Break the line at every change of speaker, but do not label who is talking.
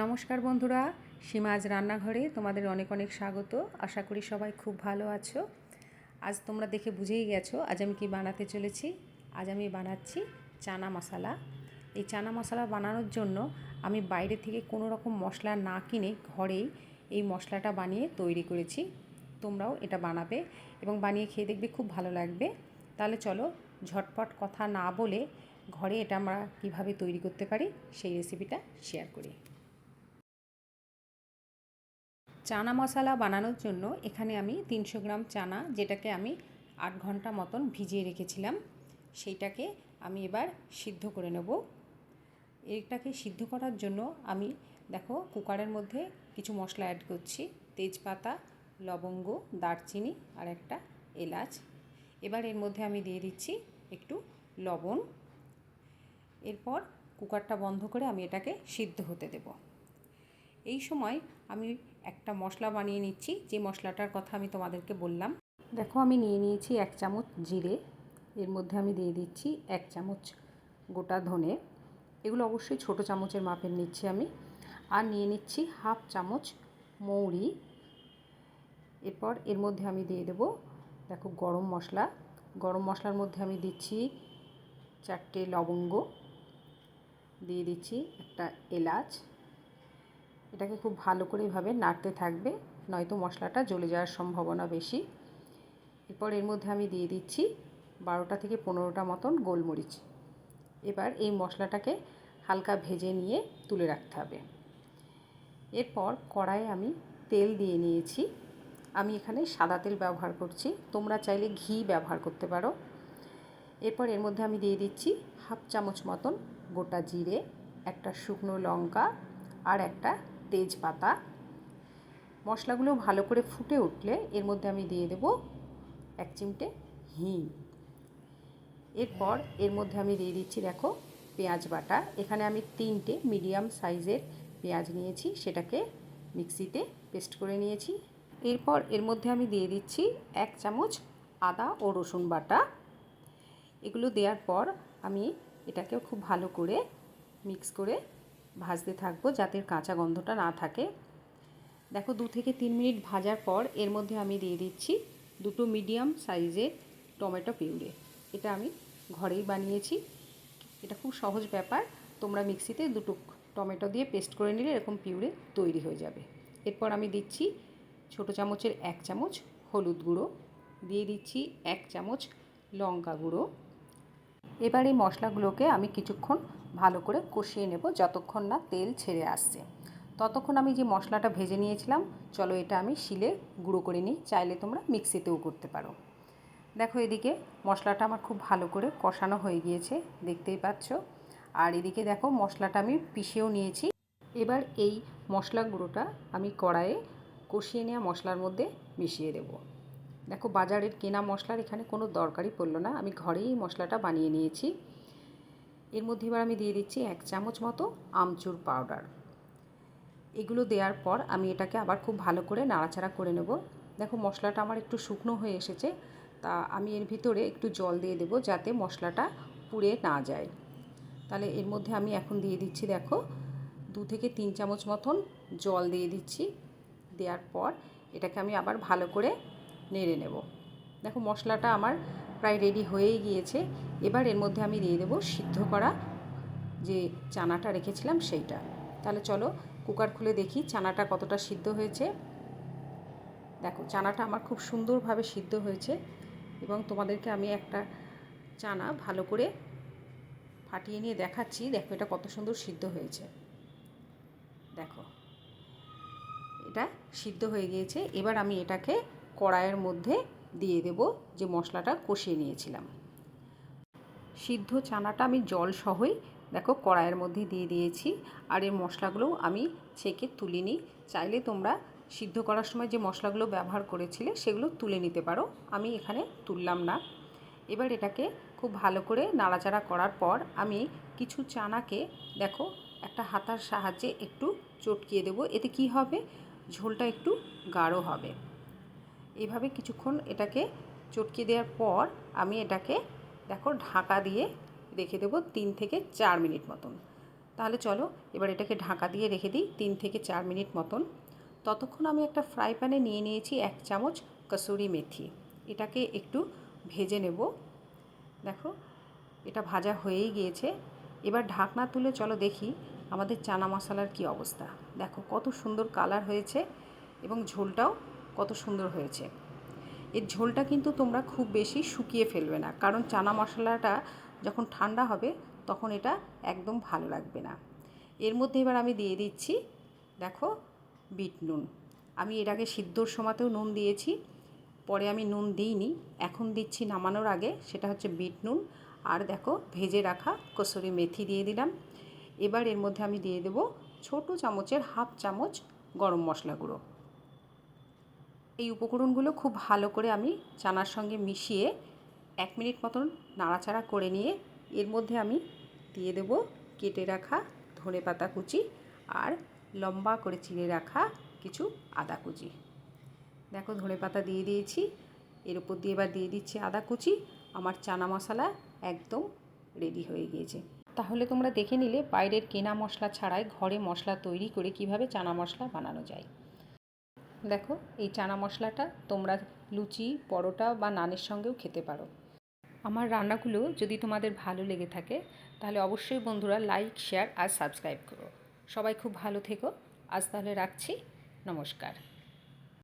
নমস্কার বন্ধুরা সীমাজ রান্নাঘরে তোমাদের অনেক অনেক স্বাগত। আশা করি সবাই খুব ভালো আছো। আজ তোমরা দেখে বুঝেই গেছো, আজ আমি কি বানাতে চলেছি। আজ আমি বানাচ্ছি চানা মশলা। এই চানা মশলা বানানোর জন্য আমি বাইরে থেকে কোনো রকম মশলা না কিনে ঘরেই এই মশলাটা বানিয়ে তৈরি করেছি। তোমরাও এটা বানাবে এবং বানিয়ে খেয়ে দেখবে খুব ভালো লাগবে। তাহলে চলো ঝটপট কথা না বলে ঘরে এটা আমরা কীভাবে তৈরি করতে পারি সেই রেসিপিটা শেয়ার করি। চানা মশলা বানানোর জন্য এখানে আমি তিনশো গ্রাম চানা, যেটাকে আমি আট ঘণ্টা মতন ভিজিয়ে রেখেছিলাম, সেইটাকে আমি এবার সিদ্ধ করে নেব। এটাকে সিদ্ধ করার জন্য আমি, দেখো, কুকারের মধ্যে কিছু মশলা অ্যাড করছি, তেজপাতা, লবঙ্গ, দারচিনি আর একটা এলাচ। এবার এর মধ্যে আমি দিয়ে দিচ্ছি একটু লবণ। এরপর কুকারটা বন্ধ করে আমি এটাকে সিদ্ধ হতে দেব। এই সময় আমি একটা মশলা বানিয়ে নিচ্ছি, যে মশলাটার কথা আমি তোমাদেরকে বললাম। দেখো, আমি নিয়ে নিয়েছি এক চামচ জিরে, এর মধ্যে আমি দিয়ে দিচ্ছি এক চামচ গোটা ধনে। এগুলো অবশ্যই ছোট চামচের মাপের নিচ্ছি আমি। আর নিয়ে নিচ্ছি হাফ চামচ মৌরি। এরপর এর মধ্যে আমি দিয়ে দেব, দেখো, গরম মশলা। গরম মশলার মধ্যে আমি দিচ্ছি চারটে লবঙ্গ। দিয়ে দিচ্ছি একটা এলাচ। এটাকে খুব ভালো করে এভাবে নাড়তে থাকবে, নয়তো মশলাটা জ্বলে যাওয়ার সম্ভাবনা বেশি। এরপর এর মধ্যে আমি দিয়ে দিচ্ছি বারোটা থেকে পনেরোটা মতন গোলমরিচ। এবার এই মশলাটাকে হালকা ভেজে নিয়ে তুলে রাখতে হবে। এরপর কড়াইয়ে আমি তেল দিয়ে নিয়েছি। আমি এখানে সাদা তেল ব্যবহার করছি, তোমরা চাইলে ঘি ব্যবহার করতে পারো। এরপর এর মধ্যে আমি দিয়ে দিচ্ছি হাফ চামচ মতন গোটা জিরে, একটা শুকনো লঙ্কা আর একটা তেজপাতা। মশলাগুলো ভালো করে ফুটে উঠলে এর মধ্যে আমি দিয়ে দেব এক চিমটে হিং। এরপর এর মধ্যে আমি দিয়ে দিচ্ছি দেখো পেঁয়াজ বাটা। এখানে আমি তিনটে মিডিয়াম সাইজের পেঁয়াজ নিয়েছি, সেটাকে মিক্সিতে পেস্ট করে নিয়েছি। এরপর এর মধ্যে আমি দিয়ে দিচ্ছি এক চামচ আদা ও রসুন বাটা। এগুলো দেওয়ার পর আমি এটাকে খুব ভালো করে মিক্স করে ভাজতে থাকব যাতে কাঁচা গন্ধটা না থাকে। দেখো দু থেকে তিন মিনিট ভাজার পর এর মধ্যে আমি দিয়ে দিচ্ছি দুটো মিডিয়াম সাইজের টমেটো পিউরে। এটা আমি ঘরেই বানিয়েছি। এটা খুব সহজ ব্যাপার। তোমরা মিক্সিতে দুটো টমেটো দিয়ে পেস্ট করে নিলে এরকম পিউরে তৈরি হয়ে যাবে। এরপর আমি দিচ্ছি ছোটো চামচের এক চামচ হলুদ গুঁড়ো। দিয়ে দিচ্ছি এক চামচ লঙ্কা গুঁড়ো। এবার এই মশলাগুলোকে আমি কিছুক্ষণ ভালো করে কষিয়ে নেব যতক্ষণ না তেল ছেড়ে আসছে। ততক্ষণ আমি যে মশলাটা ভেজে নিয়েছিলাম, চলো এটা আমি শিলে গুঁড়ো করে নিই, চাইলে তোমরা মিক্সিতেও করতে পারো। দেখো এদিকে মশলাটা আমার খুব ভালো করে কষানো হয়ে গিয়েছে, দেখতেই পাচ্ছ। আর এদিকে দেখো মশলাটা আমি পিষেও নিয়েছি। এবার এই মশলা গুঁড়োটা আমি কড়াইয়ে কষিয়ে নেওয়া মশলার মধ্যে মিশিয়ে দেব। দেখো বাজারের কেনা মশলার এখানে কোনো দরকারই পড়ল না। আমি ঘরেই মশলাটা বানিয়ে নিয়েছি। এর মধ্যে এবার আমি দিয়ে দিচ্ছি এক চামচ মতো আমচুর পাউডার। এগুলো দেওয়ার পর আমি এটাকে আবার খুব ভালো করে নাড়াচাড়া করে নেব। দেখো মশলাটা আমার একটু শুকনো হয়ে এসেছে, তা আমি এর ভিতরে একটু জল দিয়ে দেবো যাতে মশলাটা পুড়ে না যায়। তাহলে এর মধ্যে আমি এখন দিয়ে দিচ্ছি দেখো দু থেকে তিন চামচ মতন জল দিয়ে দিচ্ছি। দেওয়ার পর এটাকে আমি আবার ভালো করে নেড়ে নেব। দেখো মশলাটা আমার প্রায় রেডি হয়েই গিয়েছে। এবার এর মধ্যে আমি দিয়ে দেবো সিদ্ধ করা যে চানাটা রেখেছিলাম সেইটা। তাহলে চলো কুকার খুলে দেখি চানাটা কতটা সিদ্ধ হয়েছে। দেখো চানাটা আমার খুব সুন্দরভাবে সিদ্ধ হয়েছে এবং তোমাদেরকে আমি একটা চানা ভালো করে ফাটিয়ে নিয়ে দেখাচ্ছি। দেখো এটা কত সুন্দর সিদ্ধ হয়েছে। দেখো, এটা সিদ্ধ হয়ে গিয়েছে। এবার আমি এটাকে কড়াইয়ের মধ্যে দিয়ে দেব যে মশলাটা কষিয়ে নিয়েছিলাম। সিদ্ধ চানাটা আমি জল সহই দেখো কড়াইয়ের মধ্যে দিয়ে দিয়েছি আর এই মশলাগুলোও আমি ছেঁকে তুলে নিই চাইলে তোমরা সিদ্ধ করার সময় যে মশলাগুলো ব্যবহার করেছিলে সেগুলো তুলে নিতে পারো। আমি এখানে তুললাম না। এবার এটাকে খুব ভালো করে নাড়াচাড়া করার পর আমি কিছু চানাকে দেখো একটা হাতার সাহায্যে একটু চটকিয়ে দেবো। এতে কি হবে? ঝোলটা একটু গাঢ় হবে। এভাবে কিছুক্ষণ এটাকে চটকে দেওয়ার পর আমি এটাকে, দেখো, ঢাকা দিয়ে রেখে দেবো তিন থেকে চার মিনিট মতন। তাহলে চলো, এবার এটাকে ঢাকা দিয়ে রেখে দিই তিন থেকে চার মিনিট মতন। ততক্ষণ আমি একটা ফ্রাই প্যানে নিয়ে নিয়েছি এক চামচ কসুরি মেথি। এটাকে একটু ভেজে নেব। দেখো, এটা ভাজা হয়েই গিয়েছে। এবার ঢাকনা তুলে চলো দেখি আমাদের চানা মশলার কি অবস্থা। দেখো, কত সুন্দর কালার হয়েছে এবং ঝোলটাও কত সুন্দর হয়েছে। এর ঝোলটা কিন্তু তোমরা খুব বেশি শুকিয়ে ফেলবে না, কারণ চানা মশলাটা যখন ঠান্ডা হবে তখন এটা একদম ভালো লাগবে না। এর মধ্যে এবার আমি দিয়ে দিচ্ছি, দেখো, বিট নুন। আমি এর আগে সিদ্ধর সময়তেও নুন দিয়েছি, পরে আমি নুন দিইনি, এখন দিচ্ছি নামানোর আগে, সেটা হচ্ছে বিট নুন। আর দেখো, ভেজে রাখা কসুরি মেথি দিয়ে দিলাম। এবার এর মধ্যে আমি দিয়ে দেবো ছোটো চামচের হাফ চামচ গরম মশলা গুঁড়ো। এই উপকরণগুলো খুব ভালো করে আমি চানার সঙ্গে মিশিয়ে এক মিনিট মতন নাড়াচাড়া করে নিয়ে এর মধ্যে আমি দিয়ে দেব কেটে রাখা ধনে পাতা কুচি আর লম্বা করে চিড়ে রাখা কিছু আদা কুচি। দেখো ধনে পাতা দিয়ে দিয়েছি, এর উপর দিয়ে এবার দিয়ে দিচ্ছি আদা কুচি, আমার চানা মশলা একদম রেডি হয়ে গিয়েছে। তাহলে তোমরা দেখে নিলে বাইরের কেনা মশলা ছাড়াই ঘরে মশলা তৈরি করে কীভাবে চানা মশলা বানানো যায়। দেখো, এই চানা মশলাটা তোমরা লুচি, পরোটা বা নানের সঙ্গেও খেতে পারো। আমার রান্নাগুলো যদি তোমাদের ভালো লেগে থাকে, তাহলে অবশ্যই বন্ধুরা লাইক, শেয়ার আর সাবস্ক্রাইব করো। সবাই খুব ভালো থেকো। আজ তাহলে রাখছি। নমস্কার।